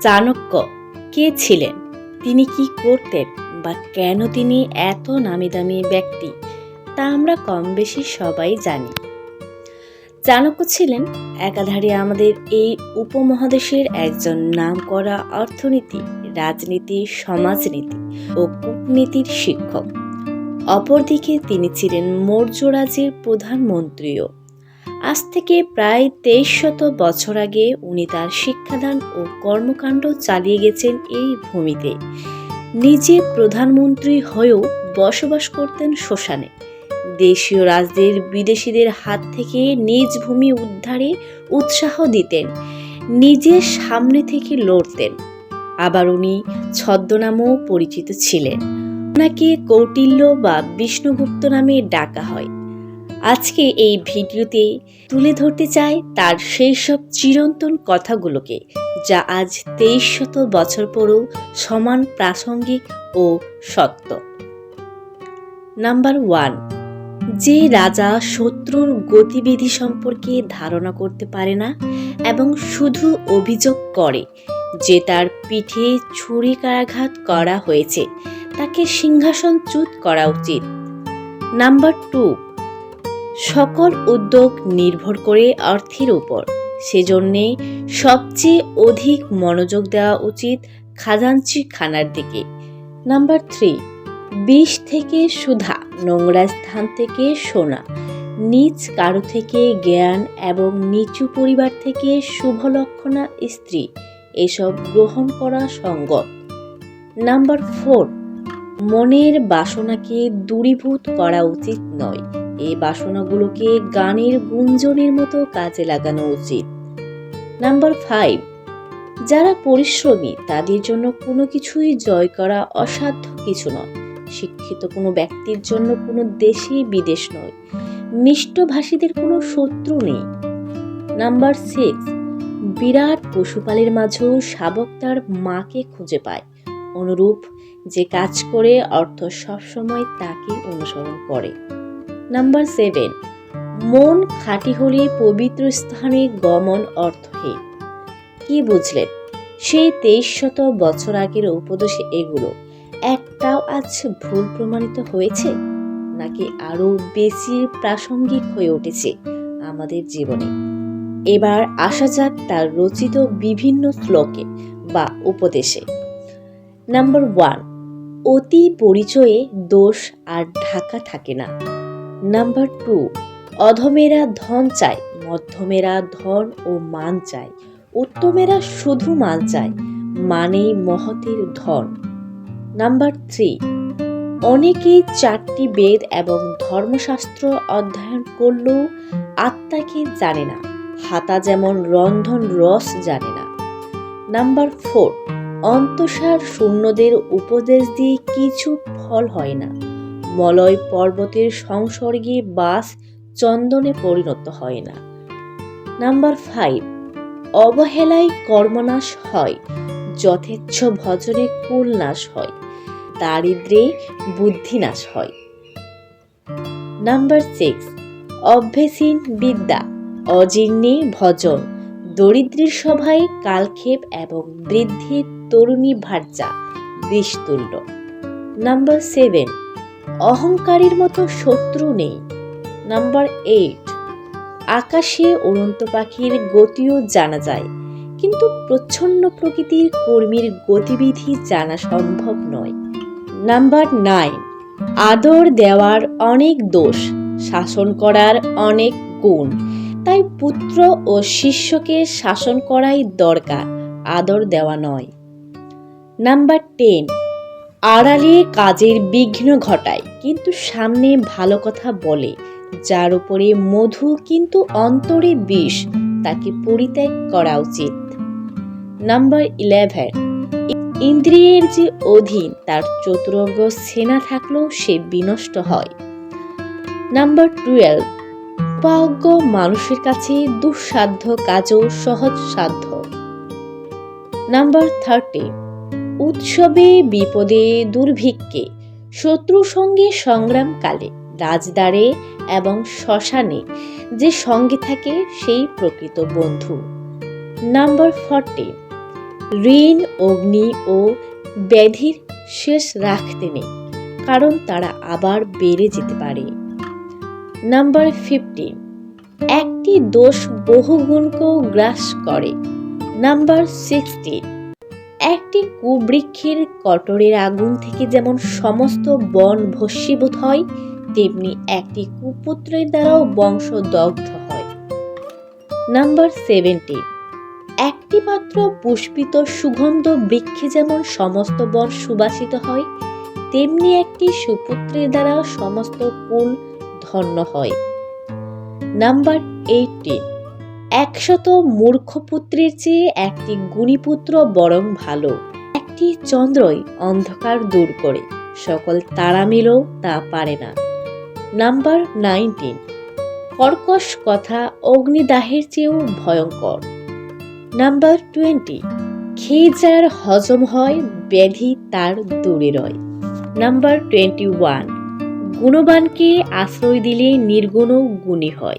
চাণক্য কে ছিলেন? তিনি কি করতেন বা কেন তিনি এত নামি দামি ব্যক্তি? তা আমরা কম বেশি সবাই জানি। চাণক্য ছিলেন একাধারে আমাদের এই উপমহাদেশের একজন নামকরা অর্থনীতি, রাজনীতি, সমাজনীতি ও কূটনীতির শিক্ষক। অপরদিকে তিনি ছিলেন মৌর্য রাজ্যের প্রধানমন্ত্রীও। আজ থেকে প্রায় তেইশ শত বছর আগে উনি তার শিক্ষাদান ও কর্মকাণ্ড চালিয়ে গেছেন এই ভূমিতে। নিজে প্রধানমন্ত্রী হয়েও বসবাস করতেন শ্মশানে। দেশীয় রাজদের বিদেশিদের হাত থেকে নিজ ভূমি উদ্ধারে উৎসাহ দিতেন নিজের সামনে থেকে লড়তেন। আবার উনি ছদ্মনামেও পরিচিত ছিলেন। ওনাকে কৌটিল্য বা বিষ্ণুগুপ্ত নামে ডাকা হয়। আজকে এই ভিডিওতে তুলে ধরতে চাই তার সেই সব চিরন্তন কথাগুলোকে, যা আজ তেইশ শত বছর পরেও সমান প্রাসঙ্গিক ও সত্য। নাম্বার ওয়ান, যে রাজা শত্রুর গতিবিধি সম্পর্কে ধারণা করতে পারে না এবং শুধু অভিযোগ করে যে তার পিঠে ছুরিকারাঘাত করা হয়েছে, তাকে সিংহাসনচ্যুত করা উচিত। নাম্বার টু সকল উদ্যোগ নির্ভর করে অর্থের উপর। সেজন্যে সবচেয়ে অধিক মনোযোগ দেওয়া উচিত খাজাঞ্চি খানার দিকে। নাম্বার থ্রি, বিষ থেকে সুধা, নোংরা স্থান থেকে সোনা। নিজ কারও থেকে জ্ঞান এবং নিচু পরিবার থেকে শুভলক্ষণা স্ত্রী। এসব গ্রহণ করা সঙ্গত নাম্বার ফোর, মনের বাসনাকে দূরীভূত করা উচিত নয়। এই বাসনাগুলোকে গানের গুঞ্জনের মতো কাজে লাগানো উচিত। নাম্বার ফাইভ যারা পরিশ্রমী, তাদের জন্য কোনো কিছুই জয় করা অসাধ্য কিছু নয়। শিক্ষিত কোনো ব্যক্তির জন্য কোনো দেশে বিদেশ নয়। মিষ্টভাষীদের কোনো শত্রু নেই। নাম্বার সিক্স বিরাট পশুপালের মাঝেও শাবক তার মাকে খুঁজে পায়। অনুরূপ যে কাজ করে, অর্থ সবসময় তাকে অনুসরণ করে। নাম্বার সেভেন মন খাঁটি হলে পবিত্র স্থানে গমন অর্থহীন কি? বুঝলেন? সেই তেইশ শত বছর আগের উপদেশে এগুলো একটাও আজ ভুল প্রমাণিত হয়েছে? নাকি আরও বেশি প্রাসঙ্গিক হয়ে উঠেছে আমাদের জীবনে? এবার আসা যাক তার রচিত বিভিন্ন শ্লোকে বা উপদেশে। নাম্বার ওয়ান অতি পরিচয়ে দোষ আর ঢাকা থাকে না। নাম্বার টু অধমেরা ধন চায়, মধ্যমেরা ধন ও মান চায়। উত্তমেরা শুধু মান চায়, মানেই মহতের ধন। নাম্বার থ্রি অনেকেই চারটি বেদ এবং ধর্মশাস্ত্র অধ্যয়ন করলেও আত্মাকে জানে না, হাতা যেমন রন্ধন রস জানে না। নাম্বার ফোর অন্তঃসার শূন্যদের উপদেশ দিয়ে কিছু ফল হয় না। মলয় পর্বতের সংসর্গে বাস চন্দনে পরিণত হয় না। নাম্বার ফাইভ অবহেলায় কর্মনাশ হয়, যথেচ্ছ ভজনে কুলনাশ হয়, দারিদ্রে বুদ্ধিনাশ হয়। নাম্বার সিক্স অভ্যেসীন বিদ্যা, অজীর্ণে ভজন, দরিদ্রের সভায় কালক্ষেপ এবং বৃদ্ধির তরুণী ভার্যা বিষতুল্য নাম্বার সেভেন অহংকারীর মতো শত্রু নেই। নাম্বার এইট আকাশে উড়ন্ত পাখির গতিও জানা যায়, কিন্তু প্রচ্ছন্ন প্রকৃতির কর্মীর গতিবিধি জানা সম্ভব নয়। নাম্বার নাইন আদর দেওয়ার অনেক দোষ, শাসন করার অনেক গুণ, তাই পুত্র ও শিষ্যকে শাসন করাই দরকার, আদর দেওয়া নয়। নাম্বার টেন আড়ালে কাজের বিঘ্ন ঘটায়, কিন্তু সামনে ভালো কথা বলে। যার উপরে মধু কিন্তু অন্তরে বিষ, তাকে পরিত্যাগ করা উচিত। Number eleven. ইন্দ্রিয়ের যে অধীন, তার চতুরঙ্গ সেনা থাকলেও সে বিনষ্ট হয়। Number twelve. উপাজ্ঞ মানুষের কাছে দুঃসাধ্য কাজও সহজ সাধ্য। Number thirty. উৎসবে, বিপদে, দুর্ভিক্ষে, শত্রুর সঙ্গে সংগ্রামকালে, রাজদ্বারে এবং শ্মশানে যে সঙ্গে থাকে সেই প্রকৃত বন্ধু। নাম্বার ফর্টি ঋণ, অগ্নি ও ব্যাধির শেষ রাখতে নেই, কারণ তারা আবার বেড়ে যেতে পারে। নাম্বার ফিফটিন একটি দোষ বহু গুণকেও গ্রাস করে। নাম্বার সিক্সটিন একটি কুবৃক্ষের কটরের আগুন থেকে যেমন সমস্ত বন ভস্মীভূত হয়, তেমনি একটি কুপুত্রের দ্বারাও বংশ দগ্ধ হয়। নাম্বার সেভেন্টিন একটি মাত্র পুষ্পিত সুগন্ধ বৃক্ষে যেমন সমস্ত বন সুবাসিত হয়, তেমনি একটি সুপুত্রের দ্বারা সমস্ত কুল ধন্য হয়। নাম্বার এইটিন একশত মূর্খ পুত্রের চেয়ে একটি গুণীপুত্র বরং ভালো। একটি চন্দ্রই অন্ধকার দূর করে, সকল তারা মিলেও তা পারে না। Number nineteen. কর্কশ কথা অগ্নিদাহের চেয়েও ভয়ঙ্কর। Number twenty. খেয়ে যার হজম হয়, ব্যাধি তার দূরে রয় নাম্বার টোয়েন্টি ওয়ান। গুণবানকে আশ্রয় দিলে নির্গুণও গুণী হয়।